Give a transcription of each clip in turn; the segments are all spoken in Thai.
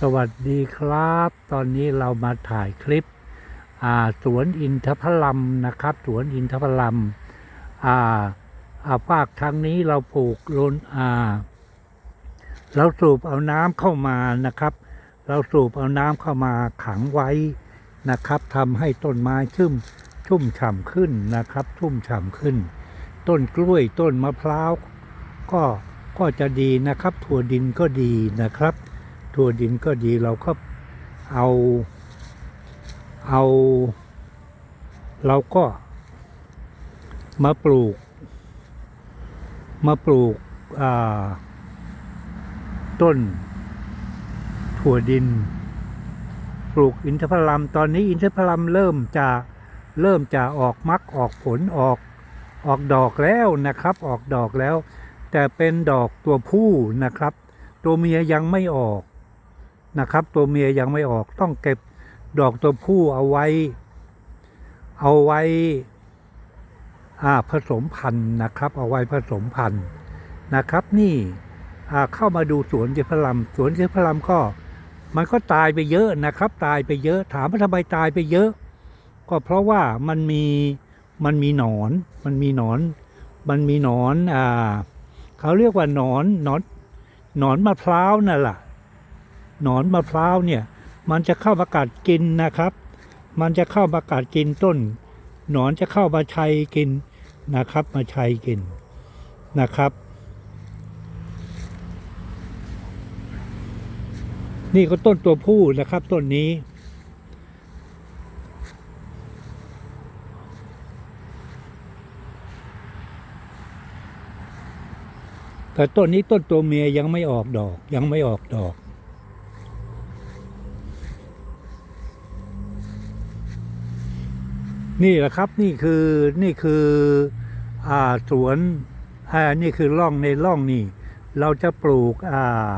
สวัสดีครับ ตอนนี้เรามาถ่ายคลิปสวนอินทพลัมนะครับสวนอินทพลัมอ่าอาภาคทางนี้เราปลูกลนอ่าเราสูบเอาน้ำเข้ามานะครับ เราสูบเอาน้ำเข้ามาขังไว้นะครับทำให้ต้นไม้ชุ่มชุ่มฉ่ำขึ้นนะครับ ชุ่มฉ่ำขึ้น ต้นกล้วยต้นมะพร้าวก็ก็จะดีนะครับ ถั่วดินก็ดีนะครับ ถั่วดินก็ดีเราก็เอาเอา เราก็มาปลูก มาปลูกต้นถั่วดิน ปลูกอินทผลัมตอนนี้อินทผลัมเริ่มจะเริ่มจะออกมักออกผลออกออกดอกแล้วนะครับ ออกดอกแล้ว แต่เป็นดอกตัวผู้นะครับ ตัวเมียยังไม่ออก นะครับ ตัวเมียยังไม่ออกต้องเก็บดอกตัวผู้เอาไว้ เอาไว้ผสมพันธุ์นะครับ เอาไว้ผสมพันธุ์นะครับ นี่เข้ามาดูสวนเจพลัมสวนเจพลัมก็มันก็ตายไปเยอะนะครับ ตายไปเยอะ ถามว่าทำไมตายไปเยอะ ก็เพราะว่ามันมีมันมีหนอน มันมีหนอน มันมีหนอนอ่าเขาเรียกว่าหนอนหนอนหนอนมะพร้าวนั่นแหละ หนอนมะพร้าวเนี่ยมันจะเข้ามากัดกินนะครับ มันจะเข้ามากัดกินต้น หนอนจะเข้ามาชัยกินนะครับ มาชัยกินนะครับ นี่ก็ต้นตัวผู้นะครับต้นนี้ แต่ต้นนี้ต้นตัวเมียยังไม่ออกดอกยังไม่ออกดอก นี่แหละครับนี่คือนี่คืออ่าสวนอ่านี่คือร่องในร่องนี่ เราจะปลูกอ่า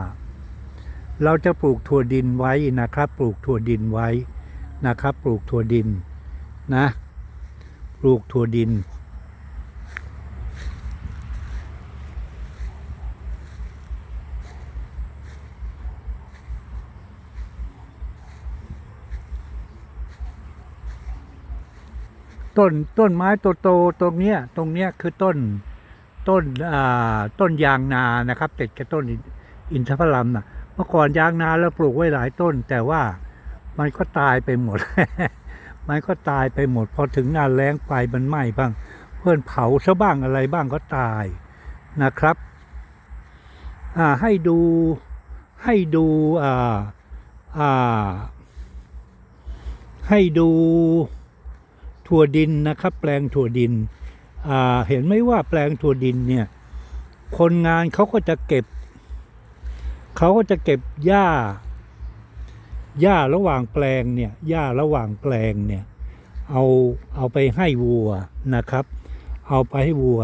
เราจะปลูกถั่วดินไว้นะครับ ปลูกถั่วดินไว้นะครับ ปลูกถั่วดินนะ ปลูกถั่วดิน ต้นต้นไม้โตๆตตรงเนี้ยตรงเนี้ยคือต้นต้นอ่าต้นยางนานะครับติดกับต้นอินอินทผลัมนะเมื่อก่อนยางนาเราปลูกไว้หลายต้น แต่ว่ามันก็ตายไปหมด มันก็ตายไปหมด พอถึงหน้าแล้งไฟมันไหม้บ้าง เพื่อนเผาซะบ้างอะไรบ้างก็ตายนะครับอ่าให้ดูให้ดูอ่าอ่าให้ดู ถั่วดินนะครับ แปลงถั่วดิน เห็นไหมว่าแปลงถั่วดินเนี่ยคนงานเขาก็จะเก็บเขาก็จะเก็บหญ้าหญ้าระหว่างแปลงเนี่ยหญ้าระหว่างแปลงเนี่ยเอาเอาไปให้วัวนะครับ เอาไปให้วัว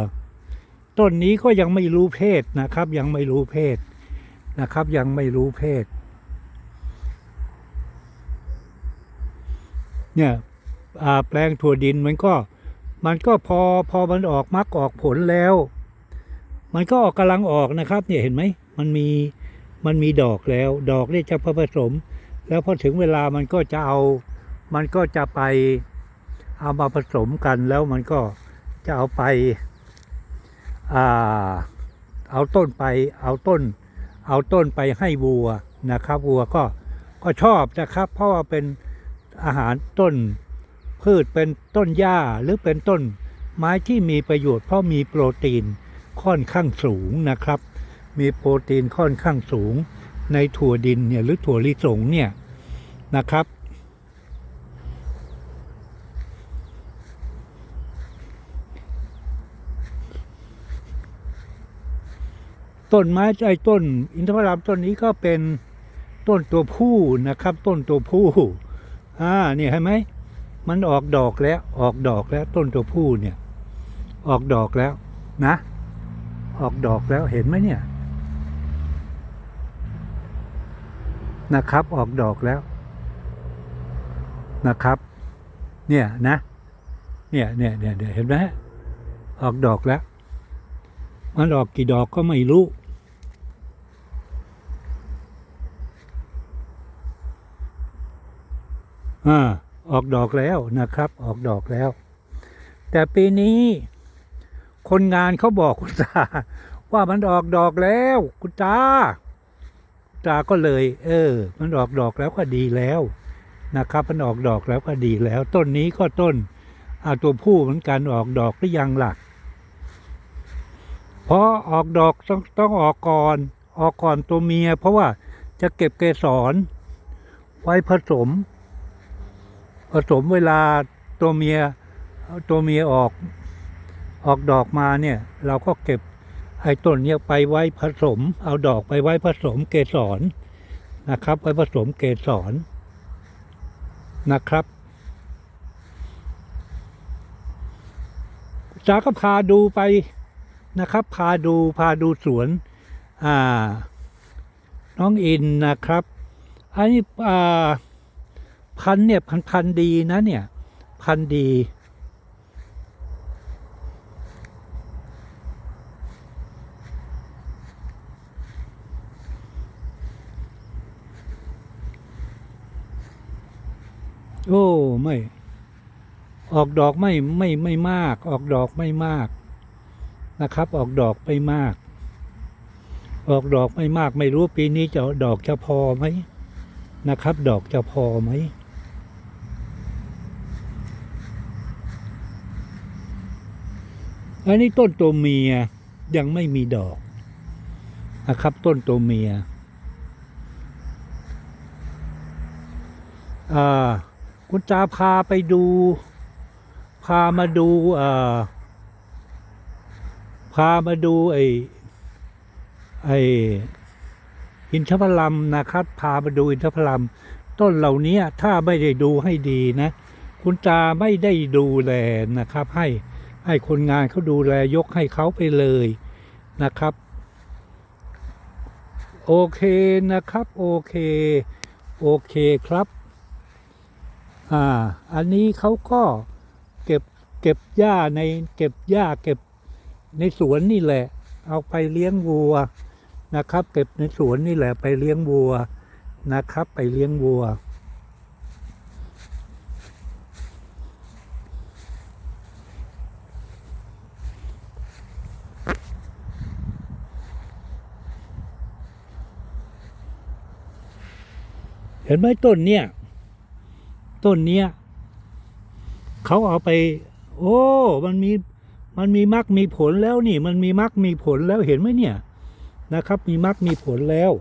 ต้นนี้ก็ยังไม่รู้เพศนะครับ ยังไม่รู้เพศนะครับ ยังไม่รู้เพศ เนี่ย แปลงถั่วดินมันก็มันก็พอพอมันออกมักออกผลแล้ว มันก็ออกกำลังออกนะครับเนี่ยเห็นไหมมันมีมันมีดอกแล้ว ดอกนี่จะผสม แล้วพอถึงเวลามันก็จะเอา มันก็จะไปเอามาผสมกันแล้วมันก็จะเอาไปอ่าเอาต้นไปเอาต้น เอาต้นไปให้วัวนะครับ วัวก็ก็ชอบนะครับ เพราะว่าเป็นอาหารต้น พืชเป็นต้นหญ้าหรือเป็นต้นไม้ที่มีประโยชน์เพราะมีโปรตีนค่อนข้างสูงนะครับ มีโปรตีนค่อนข้างสูง ในถั่วดินเนี่ยหรือถั่วลิสงเนี่ยนะครับ ต้นไม้ไอ้ต้น อินทผลัมต้นนี้ก็เป็นต้นตัวผู้นะครับ ต้นตัวผู้อ่าเนี่ยเห็นไหม มันออกดอกแล้วออกดอกแล้วต้นตัวผู้เนี่ย ออกดอกแล้วนะ ออกดอกแล้วเห็นไหมเนี่ย นะครับออกดอกแล้ว นะครับ เนี่ยนะ เนี่ยเนี่ยเนี่ยเนี่ยเห็นไหมออกดอกแล้ว มันออกกี่ดอกก็ไม่รู้อ่า ออกดอกแล้วนะครับ ออกดอกแล้ว แต่ปีนี้ คนงานเขาบอกคุณตา ว่ามันออกดอกแล้วคุณตาตาก็เลย เออ มันออกดอกแล้วก็ดีแล้วนะครับมันออกดอกแล้วก็ดีแล้ว ต้นนี้ก็ต้นอาตัวผู้เหมือนกันออกดอกหรือยังล่ะเพราะออกดอกต้องต้องออกก่อนออกก่อนตัวเมีย เพราะว่าจะเก็บเกสรไว้ผสม ผสมเวลาตัวเมียตัวเมียออกออกดอกมาเนี่ย เราก็เก็บไอ้ต้นเนี้ยไปไว้ผสม เอาดอกไปไว้ผสมเกสรนะครับ ไว้ผสมเกสรนะครับจาก็พาดูไปนะครับ พาดูพาดูสวนอ่าน้องอินนะครับ อันนี้อ่า พันเนี่ยพันพันดีนะเนี่ย พันดี โอ้ ไม่ ออกดอกไม่ไม่ไม่มาก ออกดอกไม่มากนะครับ ออกดอกไม่มาก ออกดอกไม่มาก ไม่รู้ปีนี้จะดอกจะพอไหมนะครับ ดอกจะพอไหม อันนี้ต้นตัวเมียยังไม่มีดอกนะครับ ต้นตัวเมียคุณตาพาไปดู พามาดูาพามาดูไอ้ไอ้อินทผลัมนะครับ พามาดูอินทผลัมต้นเหล่านี้ถ้าไม่ได้ดูให้ดีนะ คุณตาไม่ได้ดูแลนะครับ ให้ ให้คนงานเขาดูแลยกให้เขาไปเลยนะครับ โอเคนะครับ โอเค โอเคครับ อ่า อันนี้เขาก็เก็บเก็บหญ้าในเก็บหญ้าเก็บในสวนนี่แหละ เอาไปเลี้ยงวัวนะครับ เก็บในสวนนี่แหละไปเลี้ยงวัวนะครับ ไปเลี้ยงวัว ห็นไหมต้นเนี้ยต้นเนี้ยเขาเอาไป โอ้ มันมีมันมีมรรคมีผลแล้วนี่ มันมีมรรคมีผลแล้วเห็นไหมเนี่ยนะครับ มีมรรคมีผลแล้ว